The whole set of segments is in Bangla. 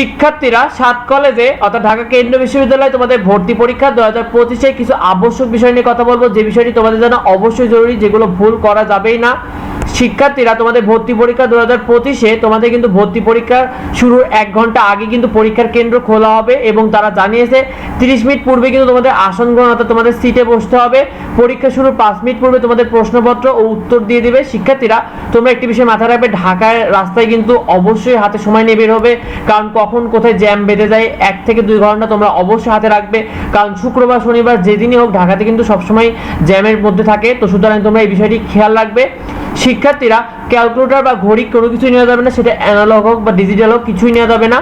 শিক্ষার্থীরা সাত কলেজে, অর্থাৎ ঢাকা কেন্দ্রীয় বিশ্ববিদ্যালয়ে তোমাদের ভর্তি পরীক্ষা দু হাজার পঁচিশে। কিছু আবশ্যক বিষয় নিয়ে কথা বলব, যে বিষয়টি তোমাদের জন্য অবশ্যই জরুরি, যেগুলো ভুল করা যাবেই না। শিক্ষার্থীরা তোমাদের ভর্তি পরীক্ষা দু হাজার পঁচিশে, তোমাদের কিন্তু ভর্তি পরীক্ষা শুরুর এক ঘণ্টা আগে কিন্তু পরীক্ষার কেন্দ্র খোলা হবে এবং তারা জানিয়েছে তিরিশ মিনিট পূর্বে কিন্তু তোমাদের আসন গ্রহণ অর্থাৎ তোমাদের সিটে বসতে হবে। পরীক্ষা শুরুর পাঁচ মিনিট পূর্বে তোমাদের প্রশ্নপত্র ও উত্তর দিয়ে দিবে শিক্ষার্থীরা। তোমরা একটি বিষয় মাথায় রাখবে, ঢাকায় রাস্তায় কিন্তু অবশ্যই হাতে সময় নিয়ে বের হবে, কারণ কখন কোথায় জ্যাম বেঁধে যায় এক থেকে দুই ঘণ্টা তোমরা অবশ্যই হাতে রাখবে। কারণ শুক্রবার, শনিবার যেদিনই হোক ঢাকাতে কিন্তু সবসময় জ্যামের মধ্যে থাকে। তো সুতরাং তোমরা এই বিষয়টি খেয়াল রাখবে। শিক্ষার্থীরা ক্যালকুলেটর বা ঘড়ি কোনো কিছুই নেওয়া যাবে না, সেটা অ্যানালগ হোক বা ডিজিটাল হোক, কিছুই নেওয়া যাবে না।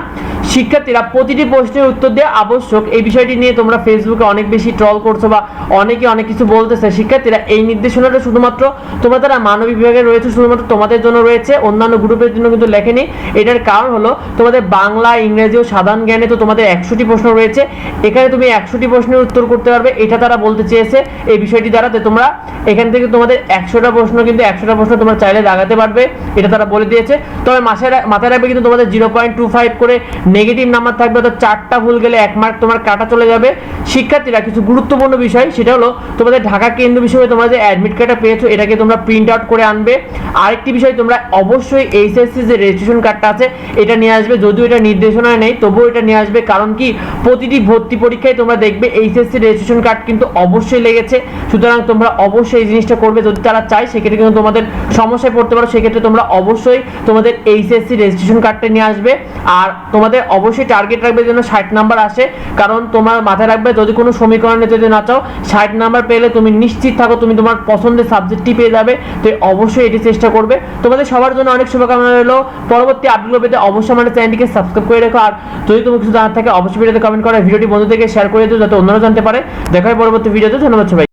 শিক্ষার্থীরা প্রতিটি প্রশ্নের উত্তর দেওয়া আবশ্যক। এই বিষয়টি নিয়ে তোমরা ফেসবুকে অনেক বেশি ট্রল করছ বা অনেকে অনেক কিছু বলতেছে। শিক্ষার্থীরা এই নির্দেশনাটা শুধুমাত্র তোমাদের যারা মানবিক বিভাগে রয়েছে, শুধুমাত্র তোমাদের জন্য রয়েছে। অন্যান্য গ্রুপের জন্য কিন্তু লেখেনি। এটার কারণ হলো তোমাদের বাংলা, ইংরেজি ও সাধারণ জ্ঞানে তো তোমাদের একশোটি প্রশ্ন রয়েছে। এখানে তুমি একশোটি প্রশ্নের উত্তর করতে পারবে। এটা তারা বলতে চেয়েছে। এই বিষয়টি দ্বারা তোমরা এখান থেকে তোমাদের একশোটা প্রশ্ন কিন্তু একশোটা প্রশ্ন তোমরা চাইলে লাগাতে পারবে এটা তারা বলে দিয়েছে। তবে মাসের মাথায় রাখবে কিন্তু তোমাদের জিরো পয়েন্ট টু ফাইভ করে নেগেটিভ নাম্বার থাকবে, অর্থাৎ চারটা ভুল গেলে এক মার্ক তোমার কাটা চলে যাবে। শিক্ষার্থীরা কিছু গুরুত্বপূর্ণ বিষয়, সেটা হলো তোমাদের ঢাকা কেন্দ্র বিষয়ে তোমরা যে অ্যাডমিট কার্ডটা পেয়েছ, এটাকে তোমরা প্রিন্ট আউট করে আনবে। আরেকটি বিষয়, তোমরা অবশ্যই এইচএসসি যে রেজিস্ট্রেশন কার্ডটা আছে, এটা নিয়ে আসবে। যদিও এটা নির্দেশনায় নেই, তবুও এটা নিয়ে আসবে। কারণ কি? প্রতিটি ভর্তি পরীক্ষায় তোমরা দেখবে এইচএসসি রেজিস্ট্রেশন কার্ড কিন্তু অবশ্যই লেগেছে। সুতরাং তোমরা অবশ্যই এই জিনিসটা করবে। যদি তারা চায়, সেক্ষেত্রে কিন্তু তোমাদের সমস্যায় পড়তে পারো। সেক্ষেত্রে তোমরা অবশ্যই তোমাদের এইচএসসি রেজিস্ট্রেশন কার্ডটা নিয়ে আসবে। আর তোমাদের অবশ্যই টার্গেট রাখবে যেন ষাট নাম্বার আসে। কারণ তোমার মাথায় রাখবে, যদি কোনো সমীকরণে যদি না চাও, ষাট নাম্বার পেলে তুমি নিশ্চিত থাকো তুমি তোমার পছন্দের সাবজেক্টটি পেয়ে যাবে। তো অবশ্যই এটি চেষ্টা করবে। তোমাদের সবার জন্য অনেক শুভকামনা রইল। পরবর্তী আপডেটগুলো পেতে অবশ্যই আমাদের চ্যানেলটিকে সাবস্ক্রাইব করে রেখো। আর যদি তুমি কিছু জানার থাকে, অবশ্যই ভিডিওতে কমেন্ট করে। ভিডিওটি বন্ধুদেরকে শেয়ার করে দিও, যাতে অন্যরা জানতে পারে। দেখা হয় পরবর্তী ভিডিওতে ধন্যবাদ সবাই